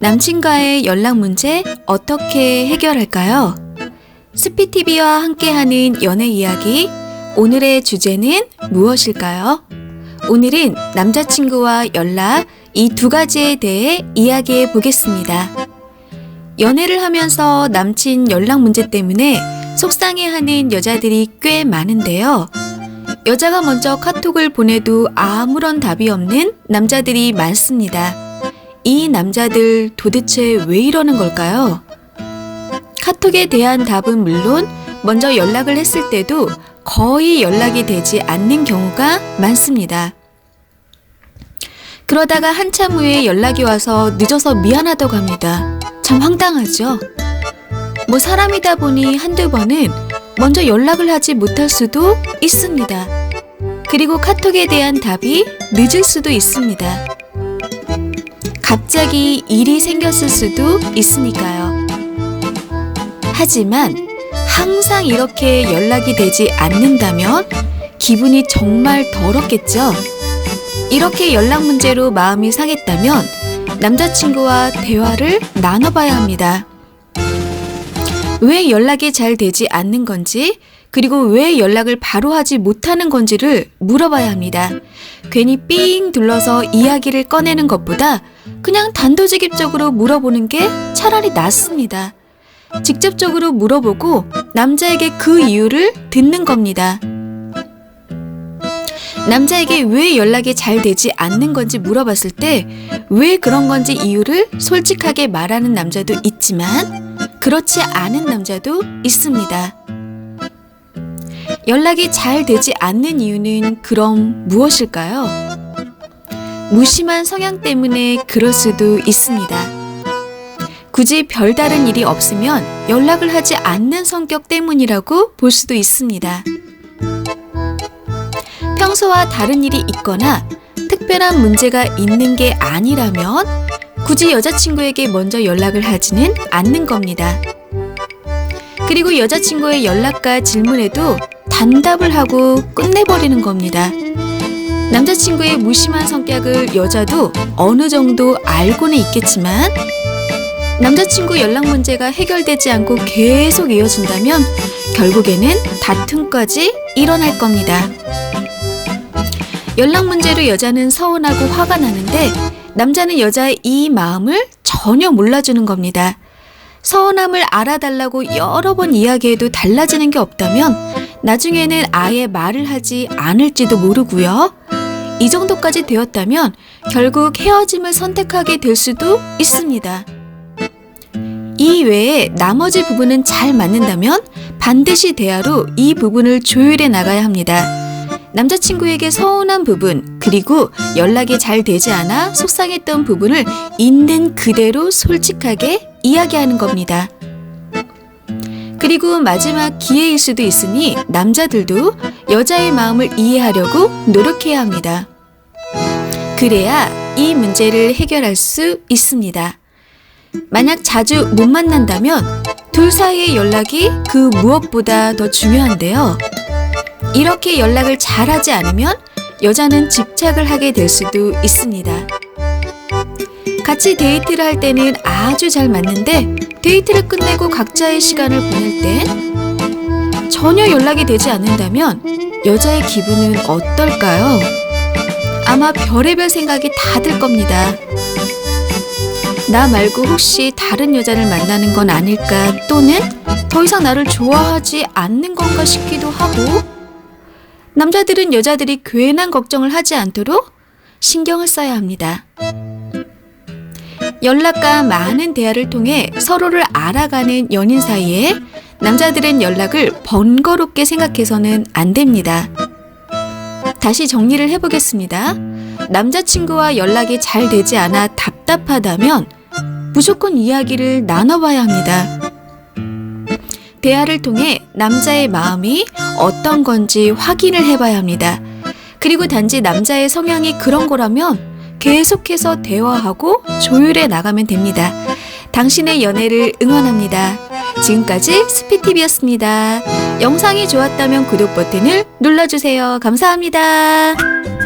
남친과의 연락 문제 어떻게 해결할까요? 스피티비와 함께하는 연애 이야기. 오늘의 주제는 무엇일까요? 오늘은 남자친구와 연락 이 두 가지에 대해 이야기해 보겠습니다. 연애를 하면서 남친 연락 문제 때문에 속상해하는 여자들이 꽤 많은데요. 여자가 먼저 카톡을 보내도 아무런 답이 없는 남자들이 많습니다. 이 남자들 도대체 왜 이러는 걸까요? 카톡에 대한 답은 물론 먼저 연락을 했을 때도 거의 연락이 되지 않는 경우가 많습니다. 그러다가 한참 후에 연락이 와서 늦어서 미안하다고 합니다. 참 황당하죠? 뭐 사람이다 보니 한두 번은 먼저 연락을 하지 못할 수도 있습니다. 그리고 카톡에 대한 답이 늦을 수도 있습니다. 갑자기 일이 생겼을 수도 있으니까요. 하지만 항상 이렇게 연락이 되지 않는다면 기분이 정말 더럽겠죠? 이렇게 연락 문제로 마음이 상했다면 남자친구와 대화를 나눠봐야 합니다. 왜 연락이 잘 되지 않는 건지, 그리고 왜 연락을 바로 하지 못하는 건지를 물어봐야 합니다. 괜히 삥 둘러서 이야기를 꺼내는 것보다 그냥 단도직입적으로 물어보는 게 차라리 낫습니다. 직접적으로 물어보고 남자에게 그 이유를 듣는 겁니다. 남자에게 왜 연락이 잘 되지 않는 건지 물어봤을 때 왜 그런 건지 이유를 솔직하게 말하는 남자도 있지만 그렇지 않은 남자도 있습니다. 연락이 잘 되지 않는 이유는 그럼 무엇일까요? 무심한 성향 때문에 그럴 수도 있습니다. 굳이 별다른 일이 없으면 연락을 하지 않는 성격 때문이라고 볼 수도 있습니다. 평소와 다른 일이 있거나 특별한 문제가 있는 게 아니라면 굳이 여자친구에게 먼저 연락을 하지는 않는 겁니다. 그리고 여자친구의 연락과 질문에도 단답을 하고 끝내버리는 겁니다. 남자친구의 무심한 성격을 여자도 어느 정도 알고는 있겠지만 남자친구 연락 문제가 해결되지 않고 계속 이어진다면 결국에는 다툼까지 일어날 겁니다. 연락 문제로 여자는 서운하고 화가 나는데 남자는 여자의 이 마음을 전혀 몰라주는 겁니다. 서운함을 알아달라고 여러 번 이야기해도 달라지는 게 없다면 나중에는 아예 말을 하지 않을지도 모르고요. 이 정도까지 되었다면 결국 헤어짐을 선택하게 될 수도 있습니다. 이 외에 나머지 부분은 잘 맞는다면 반드시 대화로 이 부분을 조율해 나가야 합니다. 남자친구에게 서운한 부분, 그리고 연락이 잘 되지 않아 속상했던 부분을 있는 그대로 솔직하게 이야기하는 겁니다. 그리고 마지막 기회일 수도 있으니 남자들도 여자의 마음을 이해하려고 노력해야 합니다. 그래야 이 문제를 해결할 수 있습니다. 만약 자주 못 만난다면 둘 사이의 연락이 그 무엇보다 더 중요한데요. 이렇게 연락을 잘 하지 않으면 여자는 집착을 하게 될 수도 있습니다. 같이 데이트를 할 때는 아주 잘 맞는데 데이트를 끝내고 각자의 시간을 보낼 땐 전혀 연락이 되지 않는다면 여자의 기분은 어떨까요? 아마 별의별 생각이 다 들 겁니다. 나 말고 혹시 다른 여자를 만나는 건 아닐까 또는 더 이상 나를 좋아하지 않는 건가 싶기도 하고 남자들은 여자들이 괜한 걱정을 하지 않도록 신경을 써야 합니다. 연락과 많은 대화를 통해 서로를 알아가는 연인 사이에 남자들은 연락을 번거롭게 생각해서는 안 됩니다. 다시 정리를 해보겠습니다. 남자친구와 연락이 잘 되지 않아 답답하다면 무조건 이야기를 나눠봐야 합니다. 대화를 통해 남자의 마음이 어떤 건지 확인을 해봐야 합니다. 그리고 단지 남자의 성향이 그런 거라면 계속해서 대화하고 조율해 나가면 됩니다. 당신의 연애를 응원합니다. 지금까지 스피티비였습니다. 영상이 좋았다면 구독 버튼을 눌러주세요. 감사합니다.